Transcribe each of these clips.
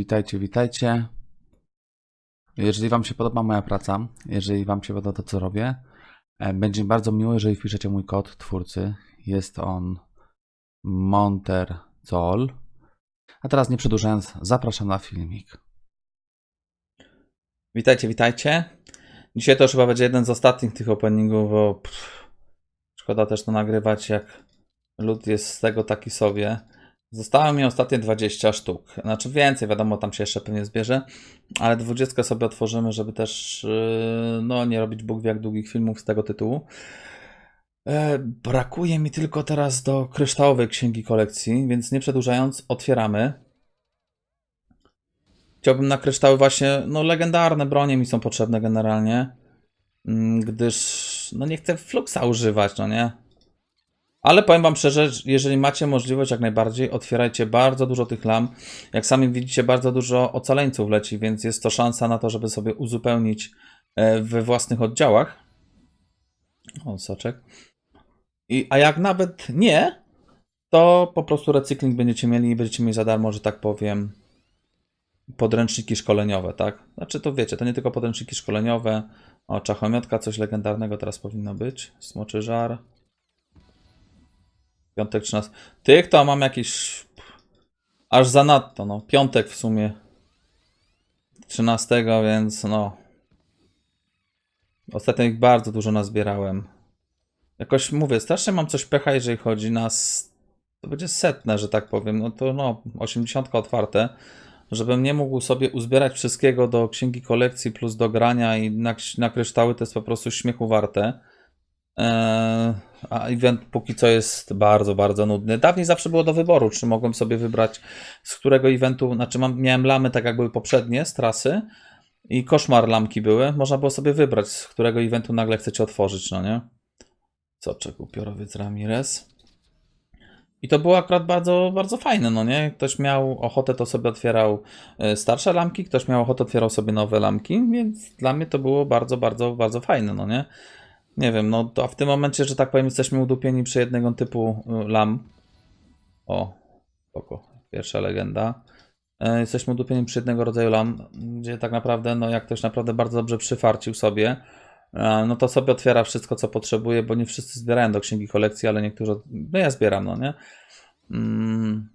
Witajcie, witajcie. Jeżeli Wam się podoba moja praca, jeżeli Wam się podoba to, co robię, e, będzie mi bardzo miło, jeżeli wpiszecie mój kod twórcy. Jest on Monterzol. A teraz nie przedłużając, zapraszam na filmik. Witajcie, witajcie. Dzisiaj to chyba będzie jeden z ostatnich tych openingów, bo pff, szkoda też to nagrywać, jak lud jest z tego taki sobie. Zostało mi ostatnie 20 sztuk. Znaczy więcej, wiadomo, tam się jeszcze pewnie zbierze, ale 20 sobie otworzymy, żeby też yy, no, nie robić Bóg wie jak długich filmów z tego tytułu. E, Brakuje mi tylko teraz do kryształowej księgi kolekcji, więc nie przedłużając, otwieramy. Chciałbym na kryształy właśnie, no legendarne bronie mi są potrzebne generalnie, mm, gdyż no nie chcę fluxa używać, no nie? Ale powiem Wam szczerze, jeżeli macie możliwość, jak najbardziej, otwierajcie bardzo dużo tych lam. Jak sami widzicie, bardzo dużo ocaleńców leci, więc jest to szansa na to, żeby sobie uzupełnić e, we własnych oddziałach. O, soczek. I, a jak nawet nie, to po prostu recykling będziecie mieli i będziecie mieli za darmo, że tak powiem, podręczniki szkoleniowe, tak? Znaczy to wiecie, to nie tylko podręczniki szkoleniowe. O, czachomiotka, coś legendarnego teraz powinno być. Smoczy żar. Piątek 13. Tych to mam jakieś. Aż zanadto, no. Piątek w sumie. 13, więc no. Ostatnio ich bardzo dużo nazbierałem. Jakoś mówię, strasznie mam coś pecha, jeżeli chodzi na. To będzie setne, że tak powiem. No to no, 80 otwarte. Żebym nie mógł sobie uzbierać wszystkiego do księgi kolekcji plus do grania i na, na kryształy to jest po prostu śmiechu warte. Eee, a event póki co jest bardzo, bardzo nudny. Dawniej zawsze było do wyboru, czy mogłem sobie wybrać z którego eventu, znaczy mam, miałem lamy tak jak były poprzednie z trasy i koszmar lamki były. Można było sobie wybrać, z którego eventu nagle chcecie otworzyć, no nie? Soczek, upiorowiec Ramirez. I to było akurat bardzo, bardzo fajne, no nie? Ktoś miał ochotę, to sobie otwierał e, starsze lamki, ktoś miał ochotę, otwierał sobie nowe lamki, więc dla mnie to było bardzo, bardzo, bardzo fajne, no nie? Nie wiem, no to w tym momencie, że tak powiem, jesteśmy udupieni przy jednego typu y, lam. O, spoko, pierwsza legenda. E, Jesteśmy udupieni przy jednego rodzaju lam, gdzie tak naprawdę, no jak ktoś naprawdę bardzo dobrze przyfarcił sobie, e, no to sobie otwiera wszystko, co potrzebuje, bo nie wszyscy zbierają do księgi kolekcji, ale niektórzy, no ja zbieram, no nie? Mm.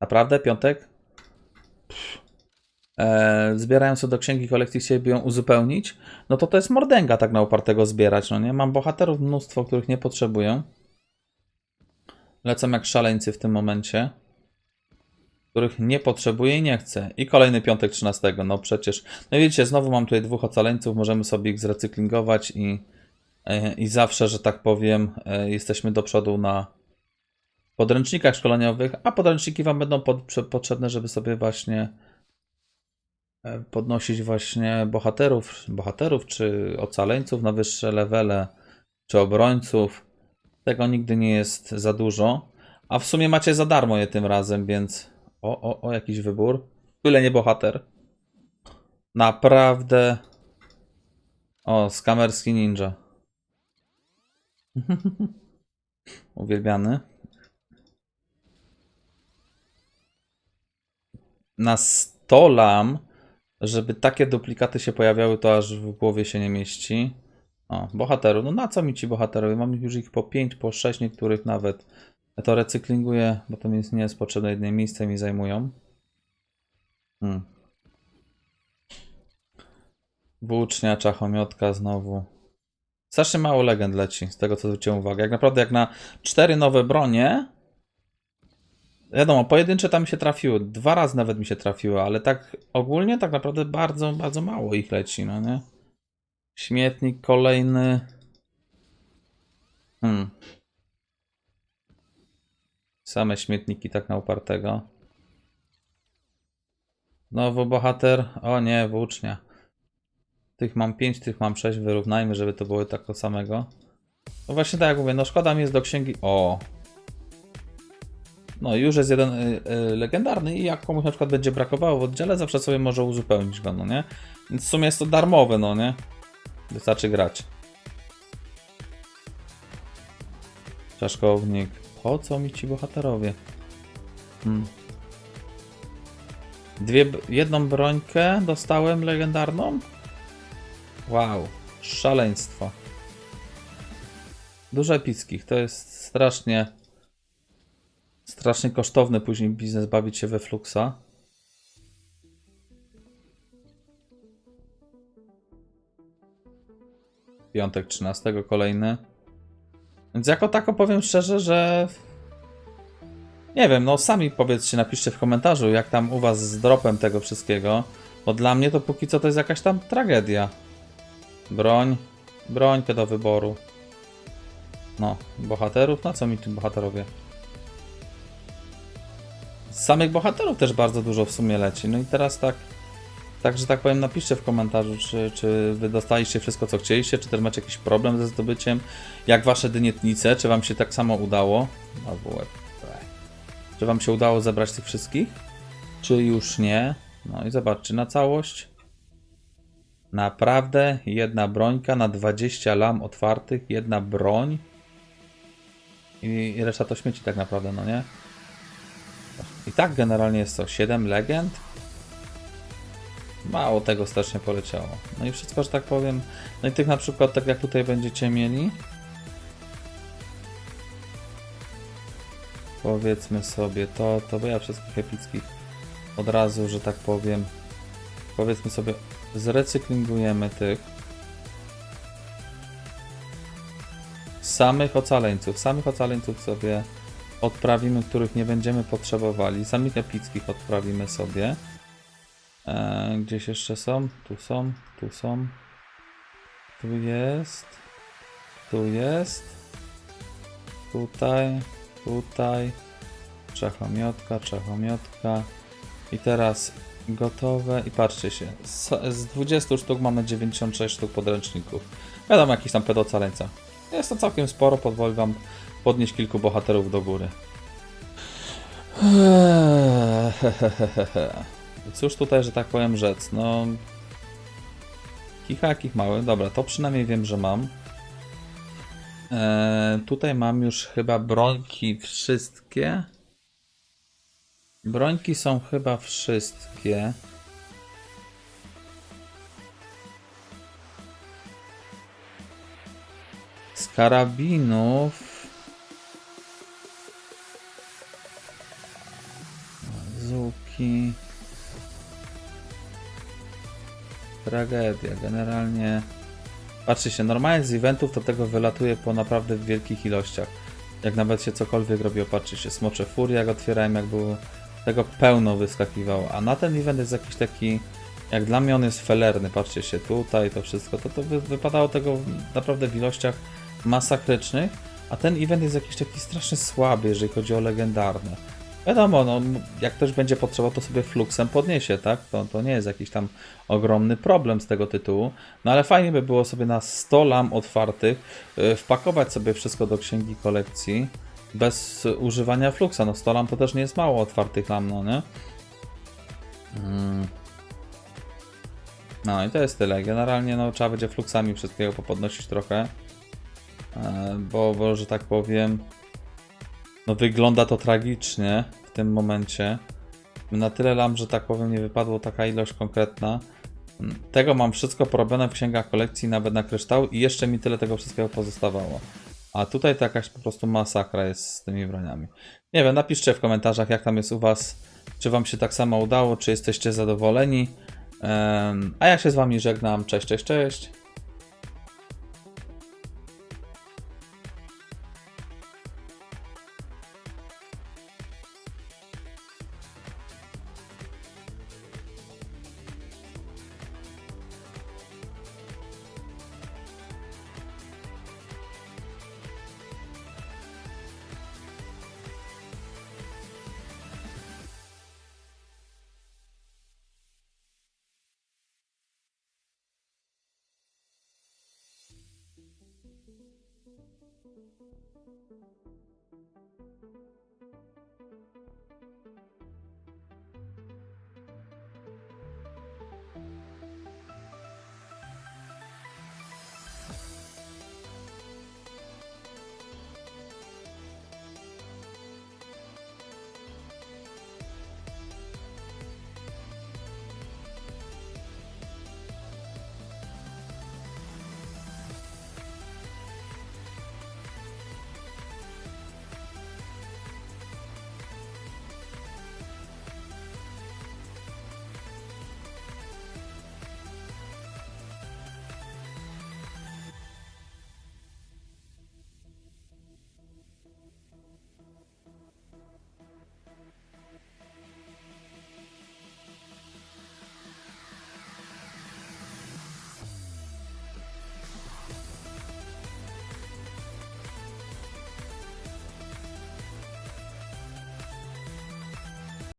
Naprawdę? Piątek? E, zbierają do księgi kolekcji, chcieliby ją uzupełnić, no to to jest mordęga tak na upartego zbierać, no nie? Mam bohaterów mnóstwo, których nie potrzebuję. Lecą jak szaleńcy w tym momencie, których nie potrzebuję i nie chcę. I kolejny piątek 13, no przecież. No i widzicie, znowu mam tutaj dwóch ocaleńców, możemy sobie ich zrecyklingować i, e, i zawsze, że tak powiem, e, jesteśmy do przodu na podręcznikach szkoleniowych, a podręczniki Wam będą pod, potrzebne, żeby sobie właśnie podnosić właśnie bohaterów, bohaterów czy ocaleńców na wyższe levele, czy obrońców. Tego nigdy nie jest za dużo. A w sumie macie za darmo je tym razem, więc o, o, o jakiś wybór. Byle nie bohater. Naprawdę. O, skamerski ninja. Uwielbiany. Na 100 lam żeby takie duplikaty się pojawiały, to aż w głowie się nie mieści. O, bohaterów. No na co mi ci bohaterowie? Mam już ich po 5, po 6 niektórych nawet. To recyklinguję, bo to mi nie jest potrzebne, jedne miejsce mi zajmują. Hmm. Włócznia, czachomiotka znowu. Strasznie mało legend leci, z tego co zwróciłem uwagę. Jak naprawdę jak na cztery nowe bronie, Wiadomo, pojedyncze tam się trafiły. Dwa razy nawet mi się trafiły, ale tak ogólnie tak naprawdę bardzo, bardzo mało ich leci, no nie? Śmietnik kolejny. Hmm. Same śmietniki tak na upartego. Znowu bohater. O nie, włócznia. Tych mam 5, tych mam 6. Wyrównajmy, żeby to było tak to samego. No właśnie tak jak mówię, no szkoda mi jest do księgi. O, no już jest jeden y, y, legendarny i jak komuś na przykład będzie brakowało w oddziale, zawsze sobie może uzupełnić go, no nie? Więc w sumie jest to darmowe, no nie? Wystarczy grać. Czaszkownik. Po co mi ci bohaterowie? Hmm. Dwie, jedną brońkę dostałem legendarną? Wow, szaleństwo. Dużo epickich, to jest strasznie strasznie kosztowny później biznes bawić się we Fluxa. Piątek 13 kolejny. Więc jako tako powiem szczerze, że nie wiem, no sami powiedzcie, napiszcie w komentarzu, jak tam u was z dropem tego wszystkiego. Bo dla mnie to póki co to jest jakaś tam tragedia. Broń, brońkę do wyboru. No, bohaterów, na co mi tu bohaterowie? Samych bohaterów też bardzo dużo w sumie leci. No i teraz tak, tak że tak powiem, napiszcie w komentarzu, czy, czy wy dostaliście wszystko, co chcieliście, czy też macie jakiś problem ze zdobyciem, jak wasze dynietnice, czy wam się tak samo udało, albo czy wam się udało zebrać tych wszystkich, czy już nie. No i zobaczcie, na całość naprawdę jedna brońka na 20 lam otwartych, jedna broń i reszta to śmieci tak naprawdę, no nie? I tak generalnie jest to 7 legend. Mało tego strasznie poleciało. No i wszystko, że tak powiem. No i tych na przykład, tak jak tutaj będziecie mieli. Powiedzmy sobie to, to bo ja wszystkich epickich od razu, że tak powiem. Powiedzmy sobie, zrecyklingujemy tych. Samych ocaleńców. Samych ocaleńców sobie odprawimy, których nie będziemy potrzebowali. Samych epickich odprawimy sobie. E, gdzieś jeszcze są? Tu są, tu są. Tu jest. Tu jest. Tutaj, tutaj. Czechomiotka, czechomiotka. I teraz gotowe. I patrzcie się. Z, z 20 sztuk mamy 96 sztuk podręczników. Wiadomo, jakiś tam pedocaleńca. Jest to całkiem sporo, pozwoli wam podnieść kilku bohaterów do góry. Cóż tutaj, że tak powiem, rzec? No. Kicha jakich mały. Dobra, to przynajmniej wiem, że mam. Eee, tutaj mam już chyba brońki wszystkie. Brońki są chyba wszystkie. Z karabinów. Zuki. Tragedia. Generalnie. Patrzcie się, normalnie z eventów to tego wylatuje po naprawdę wielkich ilościach. Jak nawet się cokolwiek robiło, patrzcie się, Smocze Furia jak otwierałem, jak było tego pełno wyskakiwało. A na ten event jest jakiś taki, jak dla mnie on jest felerny, patrzcie się tutaj, to wszystko, to, to wy, wypadało tego naprawdę w ilościach masakrycznych, a ten event jest jakiś taki strasznie słaby, jeżeli chodzi o legendarne. Wiadomo, no, jak ktoś będzie potrzebował, to sobie fluxem podniesie, tak? To, to nie jest jakiś tam ogromny problem z tego tytułu. No ale fajnie by było sobie na 100 lam otwartych yy, wpakować sobie wszystko do księgi kolekcji bez używania fluxa. No 100 lam to też nie jest mało otwartych lam, no nie? Mm. No i to jest tyle. Generalnie no, trzeba będzie fluxami wszystkiego popodnosić trochę. E, Bo, bo, że tak powiem, no wygląda to tragicznie w tym momencie. Na tyle lam, że tak powiem, nie wypadło taka ilość konkretna. Tego mam wszystko porobione w księgach kolekcji, nawet na kryształ i jeszcze mi tyle tego wszystkiego pozostawało. A tutaj to jakaś po prostu masakra jest z tymi broniami. Nie wiem, napiszcie w komentarzach, jak tam jest u Was. Czy Wam się tak samo udało, czy jesteście zadowoleni. A ja się z Wami żegnam. Cześć, cześć, cześć. Thank you.